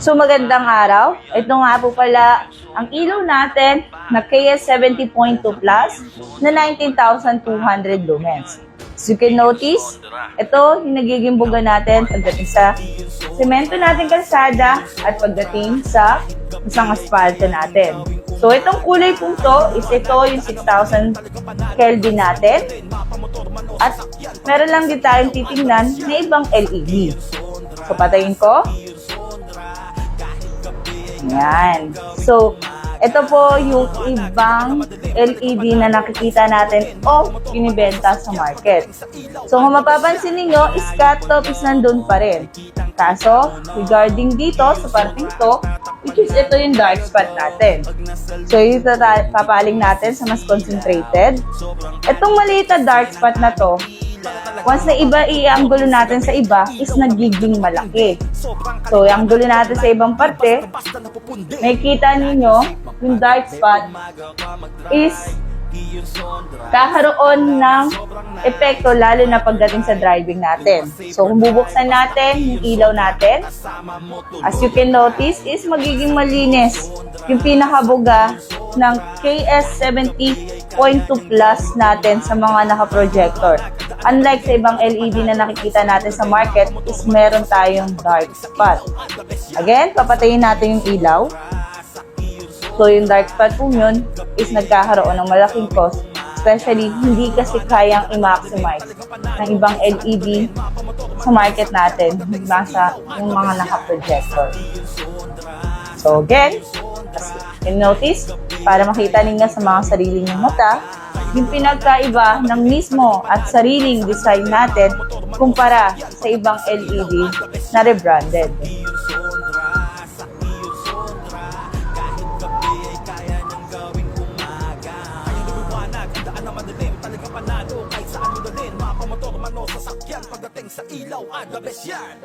So magandang araw. Ito nga po pala ang ilaw natin na KS70.2 Plus na 19,200 lumens. As you can notice, ito yung nagiging buga natin pagdating sa semento natin kalsada at pagdating sa isang asfalto natin. So itong kulay pong to is ito yung 6,000 Kelvin natin. At meron lang din tayong titingnan na ibang LED. So patayin ko. Yan. So, ito po yung ibang LED na nakikita natin o binibenta sa market. So, kung mapapansin ninyo, is cut-off is nandun pa rin. Kaso, regarding dito, sa parting to, which is ito yung dark spot natin. So, ta- papaling natin sa mas concentrated. Itong maliit na dark spot na to, once na iba i-anggulo natin sa iba, is nagiging malaki. So, yung gulo natin sa ibang parte, makikita ninyo, yung dark spot is kakaroon ng epekto lalo na pagdating sa driving natin. So, kung bubuksan natin yung ilaw natin, as you can notice, is magiging malinis yung pinakabuga ng KS70.2 Plus natin sa mga naka-projector. Unlike sa ibang LED na nakikita natin sa market, is meron tayong dark spot. Again, papatayin natin yung ilaw. So, yung dark spot po yun is nagkakaroon ng malaking cost. Especially, hindi kasi kayang i-maximize ng ibang LED sa market natin nasa yung mga naka-projector. So, again, as you notice, para makita ninyo sa mga sarili nyong mata, yung pinagkaiba ng mismo at sariling design natin kumpara sa ibang LED na rebranded. Kahit saan mo dalhin Mapamotor, mano, sasakyan Pagdating sa ilaw, ang the best yan